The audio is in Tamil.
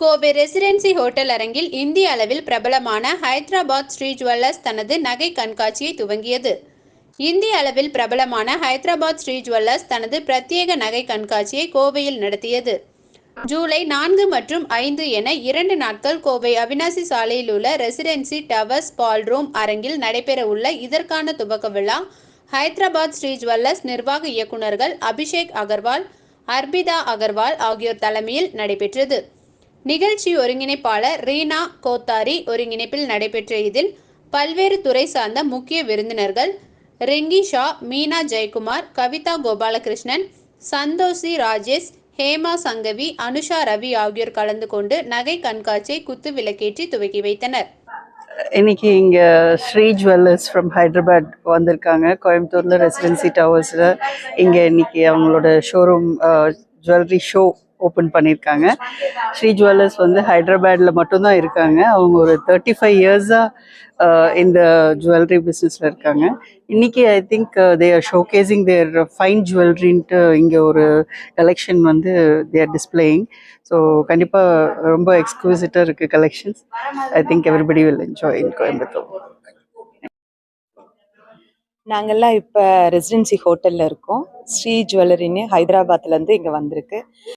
கோவை ரெசிடென்சி ஹோட்டல் அரங்கில் இந்திய அளவில் பிரபலமான ஹைதராபாத் ஸ்ரீ ஜுவல்லர்ஸ் தனது நகை கண்காட்சியை துவங்கியது. இந்திய அளவில் பிரபலமான ஹைதராபாத் ஸ்ரீ ஜுவல்லர்ஸ் தனது பிரத்யேக நகை கண்காட்சியை கோவையில் நடத்தியது. ஜூலை நான்கு மற்றும் ஐந்து என இரண்டு நாட்கள் கோவை அவினாசி சாலையில் உள்ள ரெசிடென்சி டவர்ஸ் பால்ரூம் அரங்கில் நடைபெறவுள்ள இதற்கான துவக்க விழா ஹைதராபாத் ஸ்ரீ ஜுவல்லர்ஸ் நிர்வாக இயக்குநர்கள் அபிஷேக் அகர்வால் அர்பிதா அகர்வால் ஆகியோர் தலைமையில் நடைபெற்றது. நிகழ்ச்சி ஒருங்கிணைப்பாளர் ரீனா கோத்தாரி ஒருங்கிணைப்பில் நடைபெற்ற இதில் பல்வேறு துறை சார்ந்த முக்கிய விருந்தினர்கள் ரிங்கி ஷா மீனா ஜெயக்குமார் கவிதா கோபாலகிருஷ்ணன் சந்தோஷி ராஜேஷ் ஹேமா சங்கவி அனுஷா ரவி ஆகியோர் கலந்து கொண்டு நகை கண்காட்சியை குத்து விளக்கேற்றி துவக்கி வைத்தனர். இன்னைக்கு இங்கே ஸ்ரீ ஜுவல்லர்ஸ் ஃப்ரம் ஹைதராபாத் வந்திருக்காங்க. கோயம்புத்தூரில் ரெசிடென்சி டவர்ஸில் இங்கே இன்னைக்கு அவங்களோட ஷோரூம் ஜுவல்லரி ஷோ ஓப்பன் பண்ணியிருக்காங்க. ஸ்ரீ ஜுவல்லர்ஸ் வந்து ஹைதராபாத்தில் மட்டும்தான் இருக்காங்க. அவங்க ஒரு தேர்ட்டி ஃபைவ் இயர்ஸாக இந்த ஜுவல்லரி பிஸ்னஸில் இருக்காங்க. இன்னைக்கு I think they are showcasing their fine ஜுவல்லரின்ட்டு இங்கே ஒரு கலெக்ஷன் வந்து தே ஆர் டிஸ்பிளேயிங் ஸோ கண்டிப்பாக ரொம்ப எக்ஸ்க்ளூசிட்டாக இருக்குது collections I think everybody will enjoy in Coimbatore நாங்கள்லாம் இப்போ ரெசிடென்சி ஹோட்டலில் இருக்கோம். ஸ்ரீ ஜுவல்லரின்னு ஹைதராபாத்லேருந்து இங்கே வந்திருக்கு.